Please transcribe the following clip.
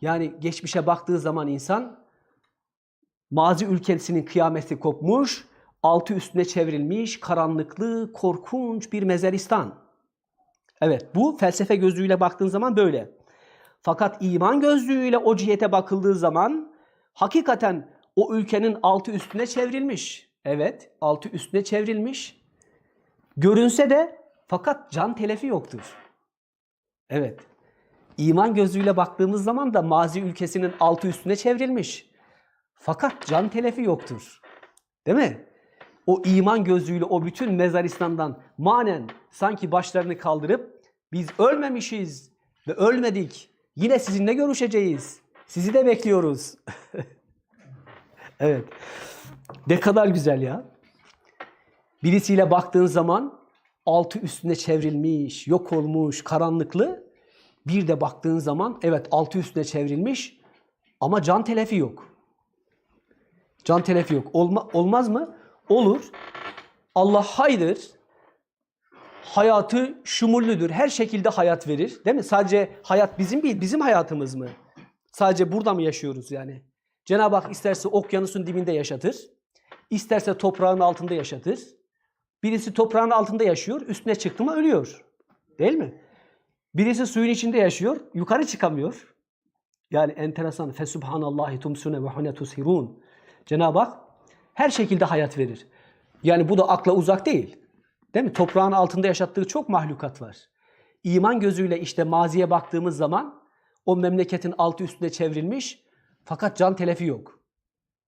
Yani geçmişe baktığı zaman insan mazi ülkesinin kıyameti kopmuş, altı üstüne çevrilmiş, karanlıklı, korkunç bir mezeristan. Evet bu felsefe gözlüğüyle baktığın zaman böyle. Fakat iman gözlüğüyle o cihete bakıldığı zaman hakikaten o ülkenin altı üstüne çevrilmiş. Evet altı üstüne çevrilmiş. Görünse de fakat can telefi yoktur. Evet. İman gözüyle baktığımız zaman da mazi ülkesinin altı üstüne çevrilmiş. Fakat can telefi yoktur. Değil mi? O iman gözüyle o bütün mezaristandan manen sanki başlarını kaldırıp biz ölmemişiz ve ölmedik. Yine sizinle görüşeceğiz. Sizi de bekliyoruz. evet. Ne kadar güzel ya. Birisiyle baktığın zaman altı üstüne çevrilmiş, yok olmuş, karanlıklı. Bir de baktığın zaman evet altı üstüne çevrilmiş ama can telefi yok. Can telefi yok. Olma, olmaz mı? Olur. Allah haydır. Hayatı şumullüdür. Her şekilde hayat verir. Değil mi? Sadece hayat bizim değil, bizim hayatımız mı? Sadece burada mı yaşıyoruz yani? Cenab-ı Hak isterse okyanusun dibinde yaşatır. isterse toprağın altında yaşatır. Birisi toprağın altında yaşıyor, üstüne çıktı mı ölüyor. Değil mi? Birisi suyun içinde yaşıyor, yukarı çıkamıyor. Yani enteresan. Fesubhanallahi tumsune ve hune tushirun. Cenab-ı Hak her şekilde hayat verir. Yani bu da akla uzak değil. Değil mi? Toprağın altında yaşattığı çok mahlukat var. İman gözüyle işte maziye baktığımız zaman o memleketin altı üstüne çevrilmiş fakat can telefi yok.